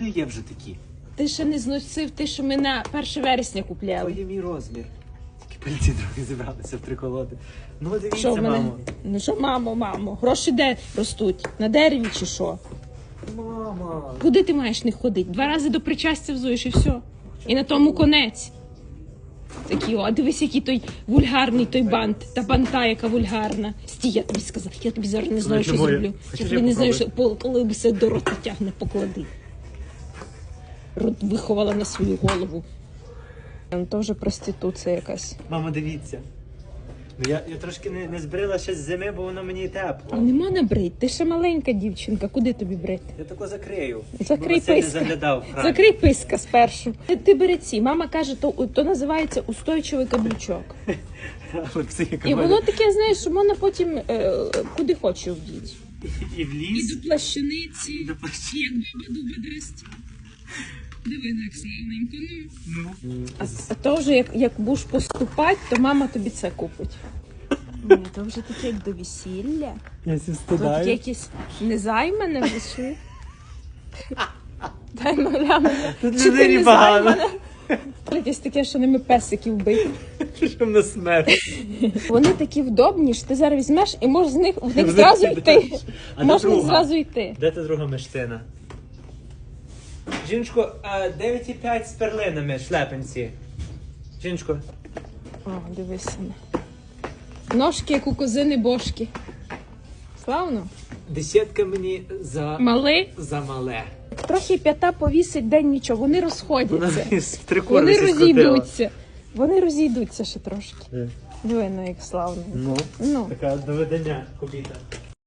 Де є вже такі? Ти ще не зносив те, що ми на 1 вересня То купляли. є мій розмір. Тільки пальці трохи зібралися в три колоди. Ну дивіться, Що в мене? мамо. Ну що, мамо, мамо, гроші де ростуть? На дереві чи що? Мама. Куди ти маєш не ходити? Два рази до причастя взуєш і все. І на тому конець. Такі, о, а дивись, який той вульгарний той бант, та банта, яка вульгарна. Стій, я тобі сказав, я тобі зараз не знаю, що зроблю. Хочеш, Я я тобі не знаю, попробую? що коли все до рота тягне, поклади. Виховала на свою голову. Ну, То вже проституція якась. Мамо, дивіться. Ну я, я трошки не, не збрила ще з зими, бо воно мені тепло. А нема на брить, ти ще маленька дівчинка, куди тобі брити? Я тако закрию. Закрий не писка. заглядав. Закрий писка спершу. Ти, ти бери ці. Мама каже, то, то називається устойчивий каблучок. Олексійка І воно таке, знаєш, що можна потім е, куди хоче вдіти. і в ліс. плащаниці, і до плащі. як баба дуба дасть. Диви, як славненько. Ну. Ну. А, а то вже як, як будеш поступати, то мама тобі це купить. Ні, то вже таке як до весілля. Я сі То таке якесь незаймане чи? Дай ну. Тут Чи ти людей не багато. займана? Якесь таке, що ними песиків бити. Щоб на смерть. Вони такі вдобні, що ти зараз візьмеш і можеш з них в них зразу йти. А де Можна друга? зразу йти. Де та друга мештина? Жіночко, 9,5 з перлинами шлепенці. Жіночко. О, дивися. Ножки, як у козини бошки. Славно. Десятка мені за, Мали. за мале. Трохи п'ята повісить день нічого, вони Вона розходяться. з трикори Вони розійдуться. Вони розійдуться ще трошки. скрутила. Диви, ну як славно. Ну, Ну, така доведення кобіта.